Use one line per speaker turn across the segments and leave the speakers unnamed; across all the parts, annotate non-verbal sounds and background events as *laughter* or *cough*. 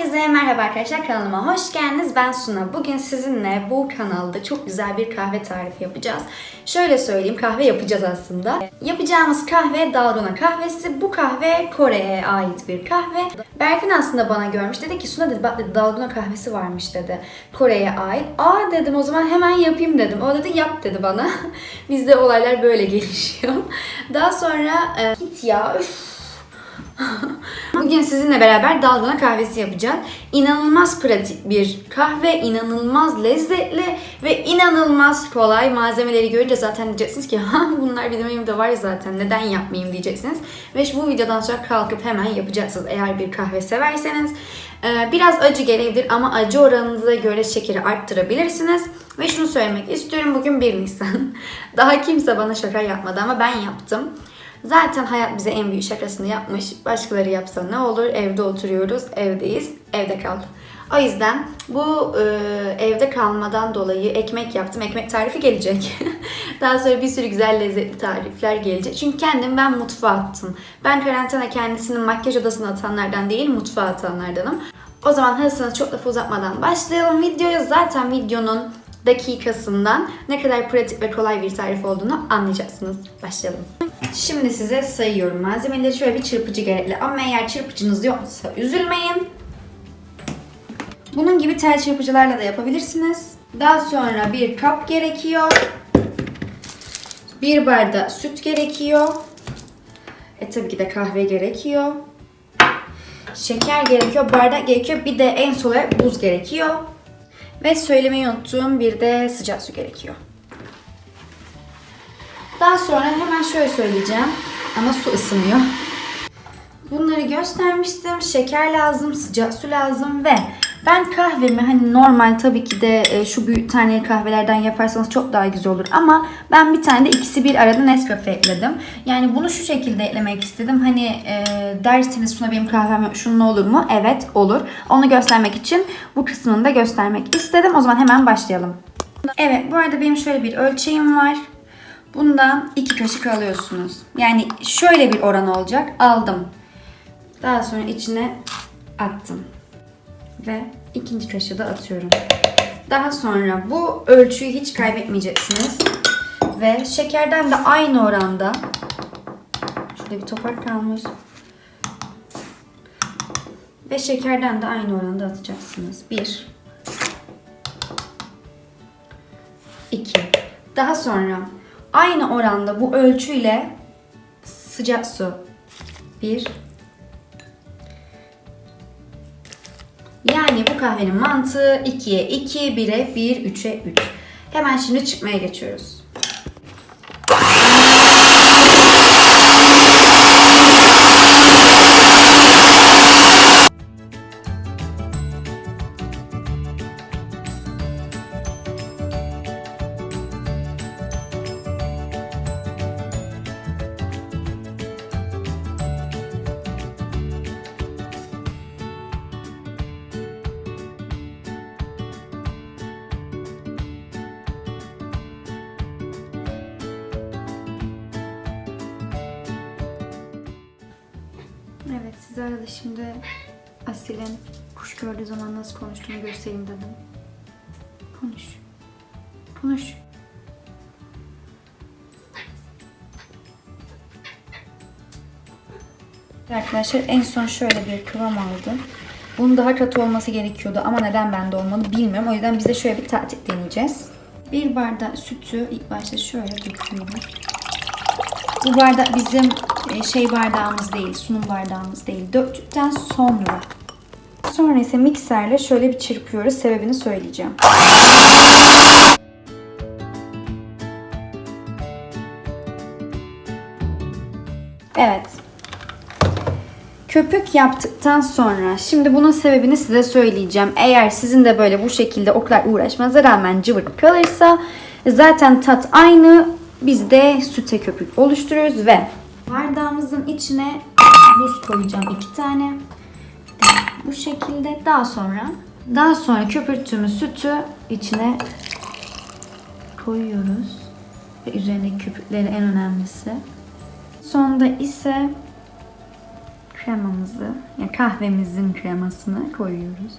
Herkese merhaba arkadaşlar kanalıma hoş geldiniz. Ben Suna. Bugün sizinle bu kanalda çok güzel bir kahve tarifi yapacağız. Şöyle söyleyeyim kahve yapacağız aslında. Yapacağımız kahve dalgona kahvesi. Bu kahve Kore'ye ait bir kahve. Berfin aslında bana görmüş. Dedi ki Suna dedi bak dedi dalgona kahvesi varmış dedi. Kore'ye ait. Aa dedim o zaman hemen yapayım dedim. O dedi yap dedi bana. *laughs* Bizde olaylar böyle gelişiyor. Daha sonra e, git ya üf. Bugün sizinle beraber dalgona kahvesi yapacağız. İnanılmaz pratik bir kahve, inanılmaz lezzetli ve inanılmaz kolay. Malzemeleri görünce zaten diyeceksiniz ki ha bunlar benim evimde var zaten neden yapmayayım diyeceksiniz. Ve bu videodan sonra kalkıp hemen yapacaksınız eğer bir kahve severseniz. Ee, Biraz acı gelebilir ama acı oranınıza göre şekeri arttırabilirsiniz. Ve şunu söylemek istiyorum bugün 1 Nisan. *laughs* Daha kimse bana şaka yapmadı ama ben yaptım. Zaten hayat bize en büyük şakasını yapmış. Başkaları yapsa ne olur? Evde oturuyoruz, evdeyiz, evde kal. O yüzden bu e, evde kalmadan dolayı ekmek yaptım. Ekmek tarifi gelecek. *laughs* Daha sonra bir sürü güzel lezzetli tarifler gelecek. Çünkü kendim ben mutfağa attım. Ben karantina kendisini makyaj odasına atanlardan değil, mutfağa atanlardanım. O zaman hazırsanız çok lafı uzatmadan başlayalım videoya. Zaten videonun dakikasından ne kadar pratik ve kolay bir tarif olduğunu anlayacaksınız. Başlayalım. Şimdi size sayıyorum. Malzemeleri şöyle bir çırpıcı gerekli. Ama eğer çırpıcınız yoksa üzülmeyin. Bunun gibi tel çırpıcılarla da yapabilirsiniz. Daha sonra bir kap gerekiyor. Bir bardak süt gerekiyor. E tabii ki de kahve gerekiyor. Şeker gerekiyor, bardak gerekiyor. Bir de en son buz gerekiyor. Ve söylemeyi unuttuğum bir de sıcak su gerekiyor. Daha sonra hemen şöyle söyleyeceğim. Ama su ısınıyor. Bunları göstermiştim. Şeker lazım, sıcak su lazım ve ben kahvemi hani normal tabii ki de e, şu büyük taneli kahvelerden yaparsanız çok daha güzel olur ama ben bir tane de ikisi bir arada Nescafe ekledim. Yani bunu şu şekilde eklemek istedim. Hani e, derseniz Suna benim kahvem şunun olur mu? Evet olur. Onu göstermek için bu kısmını da göstermek istedim. O zaman hemen başlayalım. Evet bu arada benim şöyle bir ölçeğim var. Bundan iki kaşık alıyorsunuz. Yani şöyle bir oran olacak. Aldım. Daha sonra içine attım. Ve ikinci kaşığı da atıyorum. Daha sonra bu ölçüyü hiç kaybetmeyeceksiniz. Ve şekerden de aynı oranda şurada bir topak kalmış. Ve şekerden de aynı oranda atacaksınız. Bir. iki. Daha sonra aynı oranda bu ölçüyle sıcak su. Bir. Yani bu kahvenin mantığı 2'ye 2, 1'e 1, 3'e 3. Hemen şimdi çıkmaya geçiyoruz. Evet size arada şimdi Asil'in kuş gördüğü zaman nasıl konuştuğunu göstereyim dedim. Konuş. Konuş. Arkadaşlar en son şöyle bir kıvam aldım. Bunun daha katı olması gerekiyordu ama neden bende olmadı bilmiyorum. O yüzden biz de şöyle bir taktik deneyeceğiz. Bir bardak sütü ilk başta şöyle döküyoruz. Bu bardak bizim şey bardağımız değil, sunum bardağımız değil. Döktükten sonra sonra ise mikserle şöyle bir çırpıyoruz. Sebebini söyleyeceğim. Evet. Köpük yaptıktan sonra şimdi bunun sebebini size söyleyeceğim. Eğer sizin de böyle bu şekilde o kadar uğraşmanıza rağmen cıvık kalırsa zaten tat aynı. Biz de süte köpük oluşturuyoruz ve bardağımızın içine buz koyacağım iki tane. Bu şekilde daha sonra daha sonra köpürttüğümüz sütü içine koyuyoruz. Ve üzerindeki köpükleri en önemlisi. Sonda ise kremamızı, yani kahvemizin kremasını koyuyoruz.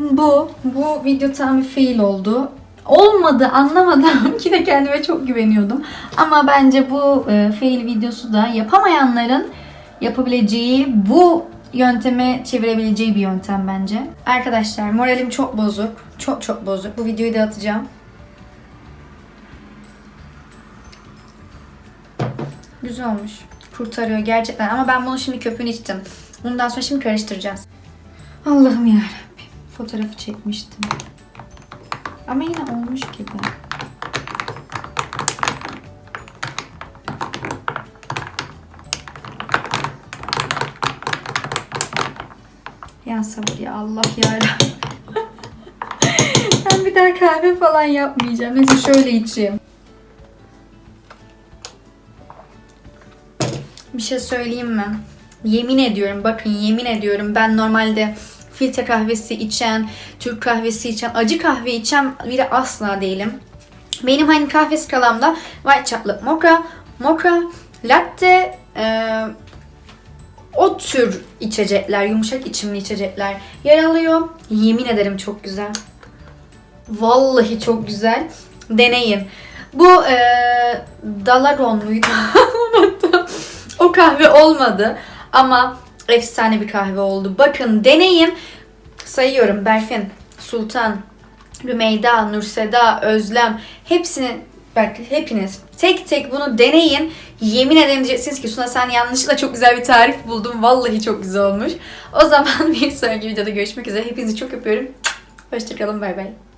Bu, bu video tam bir fail oldu. Olmadı anlamadım ki *laughs* de kendime çok güveniyordum. Ama bence bu e, fail videosu da yapamayanların yapabileceği bu yönteme çevirebileceği bir yöntem bence. Arkadaşlar moralim çok bozuk. Çok çok bozuk. Bu videoyu da atacağım. Güzel olmuş. Kurtarıyor gerçekten. Ama ben bunu şimdi köpüğünü içtim. Bundan sonra şimdi karıştıracağız. Allah'ım ya Fotoğrafı çekmiştim. Ama yine olmuş gibi. Ya sabır ya Allah ya. *laughs* ben bir daha kahve falan yapmayacağım. Neyse şöyle içeyim. Bir şey söyleyeyim mi? Yemin ediyorum bakın yemin ediyorum ben normalde filtre kahvesi içen, Türk kahvesi içen, acı kahve içen biri asla değilim. Benim hani kahve skalamda white chocolate mocha, mocha, latte, e, o tür içecekler, yumuşak içimli içecekler yer alıyor. Yemin ederim çok güzel. Vallahi çok güzel. Deneyin. Bu e, Dalaron muydu? *laughs* O kahve olmadı. Ama efsane bir kahve oldu. Bakın deneyin. Sayıyorum. Berfin, Sultan, Rümeyda, Nurseda, Özlem hepsini bak hepiniz tek tek bunu deneyin. Yemin ederim ki Suna sen yanlışlıkla çok güzel bir tarif buldun. Vallahi çok güzel olmuş. O zaman *laughs* bir sonraki videoda görüşmek üzere. Hepinizi çok öpüyorum. Hoşçakalın. Bay bay.